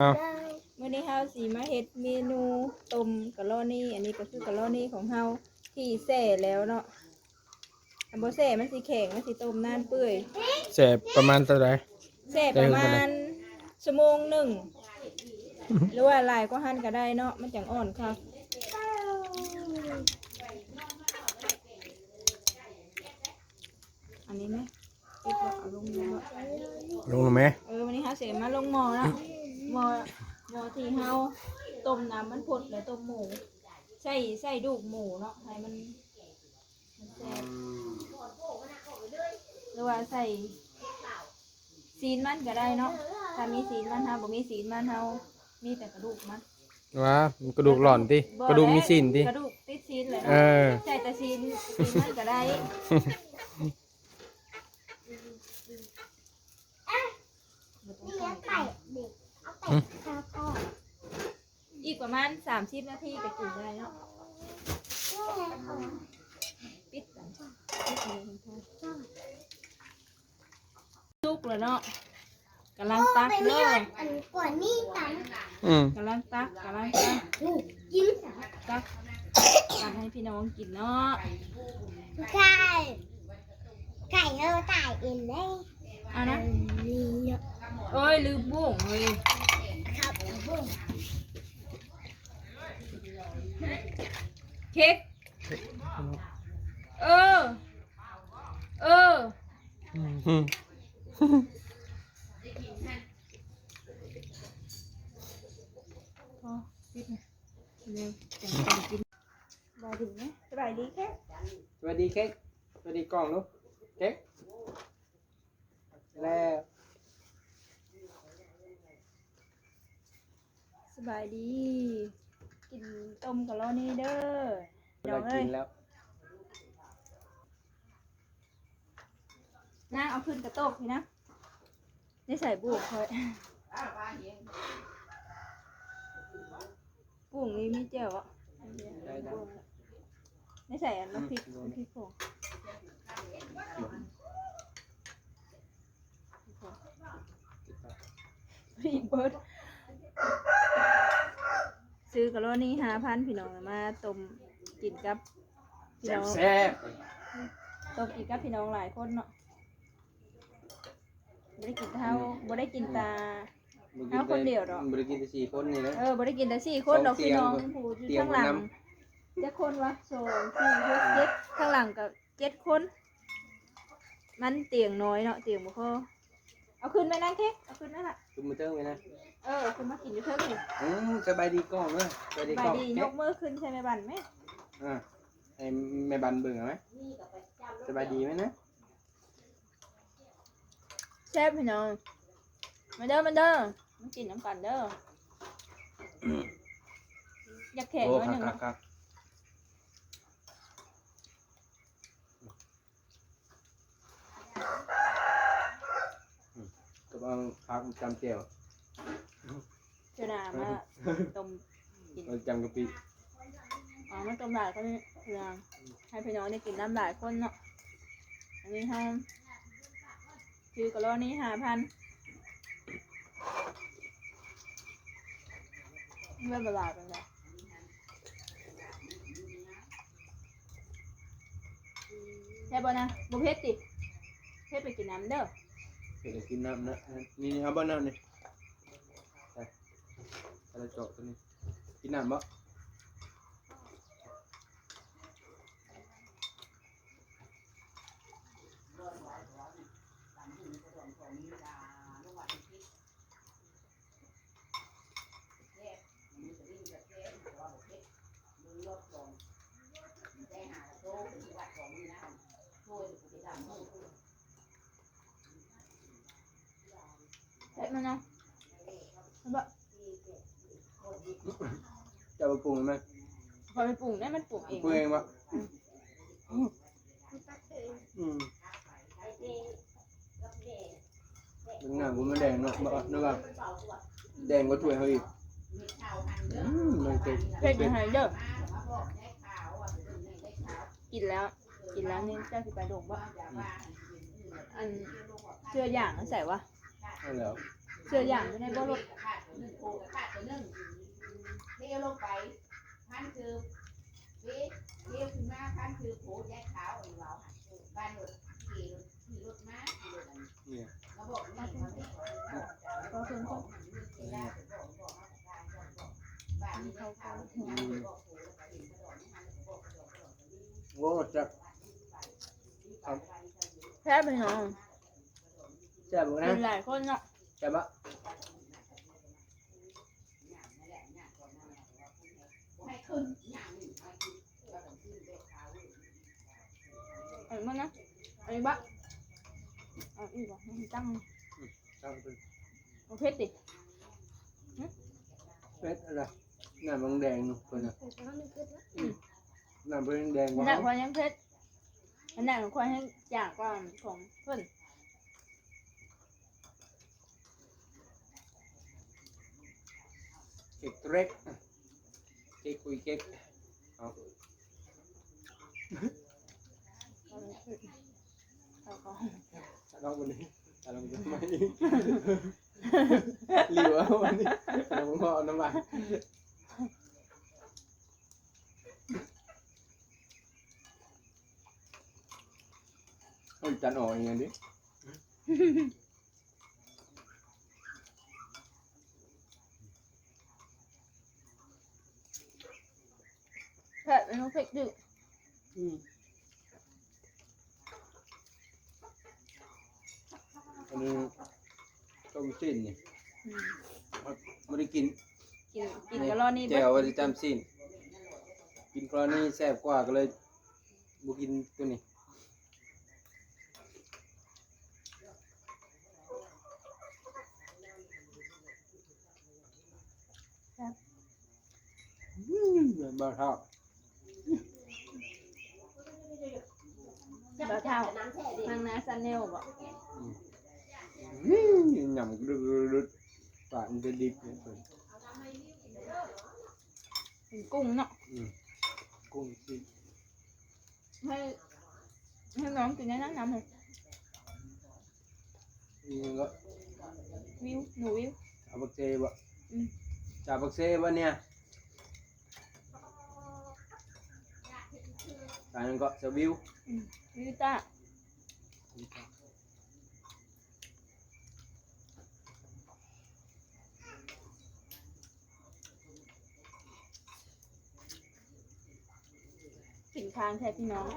เอาเมื่อนี้เฮาสีมาเฮ็ดเมนูต้มกะลอนี่ อันนี้ก็คือกะลอนี่ของเฮาที่แส่แล้วเนาะอันบ่แส่มันสิแข็งมันสิต้มนานเปื่อยแสบประมาณเท่าไหร่แส่ประมาณชั่วโมงหนึ่งหรือว่าหลายก็หั่นก็ได้เนาะมันจังอ่อนค่ะอันนี้ไหมปิดบ่เอาลงบ่ลงหรือไหมเออวันนี้เฮาเสมาลงหม้อแล้วหม้อหม้อที่เฮาต้มน้ำมันพดแล้วต้มหมูใส่ใส่ ดูกหมูเนาะให้มันมันแซ่บหรือว่าใส่ซีนมันก็ได้เนาะถ้ามีซีนมันเฮาบ่มีซีนมันเฮามีแต่กระดูกมันว่ากระดูกหล่อนติกระดูกมีสินติกระดูกติดซีนเลยเอเนาะอใส่แต่ซีนซีนมันก็ได้อีกประมาณ30นาทีก็กินได้เนาะ ปิดก่อนปิดเลยค่ะสุกแล้วเนาะกำลังตักเลยอันก่อนนี่ตังอืมกำลังตักกำลังตักถูกยิ้มตักตักให้พี่น้องกินเนาะไก่ไก่เราตายเองได้เอานะนี่เนาะโอ้ยลืมบุ้งเลยครับบุ้งเค้กเออ เออ อืมพอปิดนะเร็วจังไปกินสบายดีไหมสบายดีแค่สวัสดีเค้กสวัสดีกล้องลูกเค้กแล้วสบายดี กินต้มกับเรานี่เด้อเวลากินแล้ว นางเอาขึ้นกระโตกพี่นะนี่ใส่บุกคอยบุ้งนี่มีเจียวอะได้ได้นี่ใส่อันน้ำพริกน้ำพริกผงพี่เบิร์ดซื้อกะโลนี่ห้าพันพี่น้องมาต้มกินกับพี่น้องแซ่บต้มกินกับพี่น้องหลายคนเนาะ บ่ได้กินเท่าบ่ได้กินตา เอาคนเดียวเหรอ บริกินแต่สี่คนนี่นะเออบ่ได้กินแต่สี่คนดอกสองเตีพี่ยงน้องบ่ผู้อยู่เตียงข้างหลังบ่นเจ็ดคนวะสองสี่หกเจ็ดข้างหลังก็เจ็ดคน มันเตียงน้อยเนาะเตียงบ่พอเอาขึ้นไหมนั่งเค้กเอาขึ้นนั่นล่ะตุ้มมือเติ้งไว้นะเออเอาขึ้นมากินอยู่เพิ่มนี่อืมสบายดีกล้องเลยสบายดีบากล้องดียเค้กกมือขึ้นใช่ไหมบันไหมอ่าให้แม่บันเบิ่งเอาไหมสบายดีไหมนะ แซ่บพี่น้องมาเด้อมาเด้อมากินน้ำกันเด้ออยากแข่งโอ้น้อยหคักนึ่งคักเนาะคักอืมก็เอาพักจำเจียวเจ้าหนามาต้มกินเอาจำกะปิอ๋อมันต้มหลายคนเพื่อให้พี่น้องได้กินน้ำหลายคนเนาะอันนี้ห้า คือกะโลนี้ห้าพันเมื่อเวลาเป็นไงได้บ่นะบุเพชรติเพชรไปกินน้ำเด้อเดี๋ยวกินน้ำนะนี่นี่เอาบ้านน้ำนี่ไปอะไรเจาะตัวนี้กินน้ำบ่ ได้มานะเอาบ่จะเอาไปปรุงไหมพอไปปรุงได้มันปรุงเองปรุงเองบ่อืม เป็นงานกูมันแดงเนาะบ่เนาะว่าแดงกว่าถ้วยเขาอีกอืมมันเจ็บเพชรยังไงเด้อกินแล้ว กินแล้วนี่เจ้าสิไปโรงบ่อันเสื้ออย่างใส่วะเอาแล้วเสื้ออย่างอยู่ในบ่รถขาดหนึ่งโคขาดตัวหนึ่งเลี้ยวลงไปพันคือเลี้ยวเลี้ยวขึ้นมาพันคือโผล่แยกเท้าไอ้เราบ้านรถขี่รถขี่รถมาขี่รถอันเนี่ ย เราบอกนี่มันไม่ขอ ก็เพิ่นก็ ได้บอกบอกบ้านนี้เขาเขาบอกโผล่ไปเห็นกระโดดนี่มันบอกกระโดดกระโดด โอ้จัก แพ้ไปเนาะ แซ่บบ่ เป็ นะ นหลายคนเนาะ แซ่บบ่ ให้ขึ้นอย่างนี้ให้ขึ้นแล้วก็ขึ้นเด็กเขา เอันมันนะอันนี้บะ เอาอีกบ่ให้ตั้งตั้งเป็นเอาเพชรดิเม็ดอะไรน้ำบางแดงนู่นเพิ่นน่ะแต่ก็ไม่คิดว่าน้ำเพิ่นแดงบ่อันนั้นควายยังเพชรอันนั้นควายให้จากกว่าของเพิ่นเก๊กเล็กเก๊กคุยเก๊กเอาเอาไปขึ้นเอา ของเราวันนี้เราจะไม่หลียวเอาวันนี้เรางอน้ำมันเฮ้ยจันออกอย่างนี้แพ้เป็นเพชรดึกอืม อันนี้ต้มสิ้นนี่อืมไม่ได้กินกินกินกะรอนี่แจวว่าจะจำสิ้น กินกรณีแซ่บกว่าก็เลยบุกินตัวนี้อืมบ้าเท่าบะเท่าทางนาซันเนลบ่อืม หยำดึกดึกปากมันจะดิบเนี่ยเพิ่นเป็นกุ้งเนาะอืมกุ้งสิ้นให้ให้น้องกินได้นั่งน้ำเลยนี่มันก็วิวหนูวิวเอาบักเซบ่อืมจ่าบักเซบ่เนี่ยตายนั้นก็สวิว วิวต้า สินค้างแท้พี่น้อง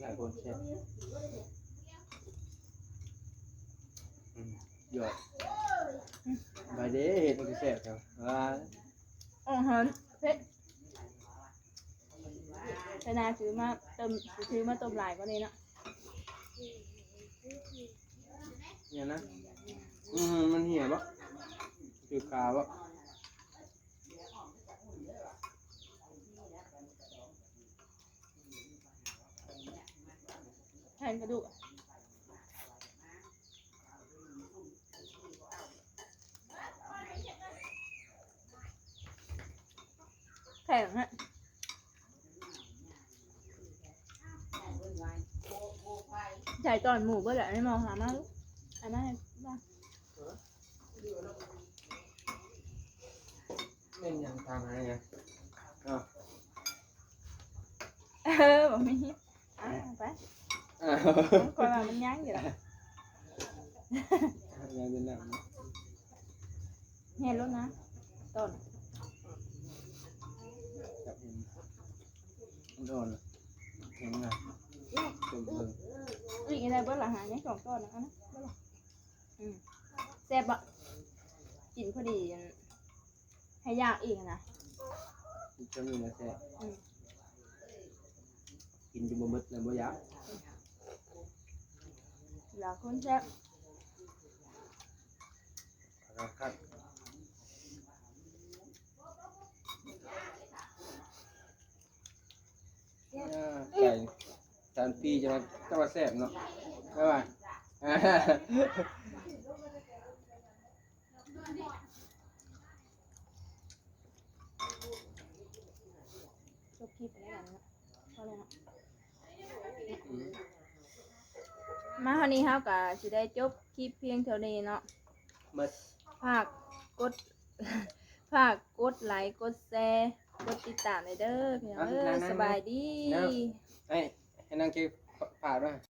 หลายคนแซ่บอืมหยอดไปเด้เห็ดมันก็แซ่บจังว่าอ๋อฮะเพชร ชนะซื้อมาเติมซื้อมาต้มหลายกว่านี้เนาะเนี่ยนะอืมมันเหี่ยบ่คือกาบ่แทนกระดูกอะแข็งฮะ ใส่ตอนหมูเบื่อแหละไม่มองหามาลูกหามาให้บ้างเล่นยังทำอะไรเนี่ยอ้าวเออบอกมีอะไปอ้าวคอยมามันยั้งอยู่ละยังจะนั่งเห็นแล้วนะต้นจับเห็นมันโดนเห็นไงจมเบิ่งอีกอะไรเบื่อละหาเนี่ยสองต้นนะเอานะเบิ่งละอืมแซ่บอะกินพอดีอันให้ยากอีกนะจะมีนะแซ่อืมกินจนบ่หมดเลยบ่อยากหลายคนแซ่บครับครับอ่าไก่ สามปีจะมาจะมาแซ่บเนาะใช่ไหมจบวันนี้ครับก็สิได้จบคลิปเพียงเท่านี้เนาะฝากกด ฝากกดไลค์กดแชร์กดติดตามเลยเด้อพี่น้องสบายดี เอ้ นางเก็บผ่าด้วย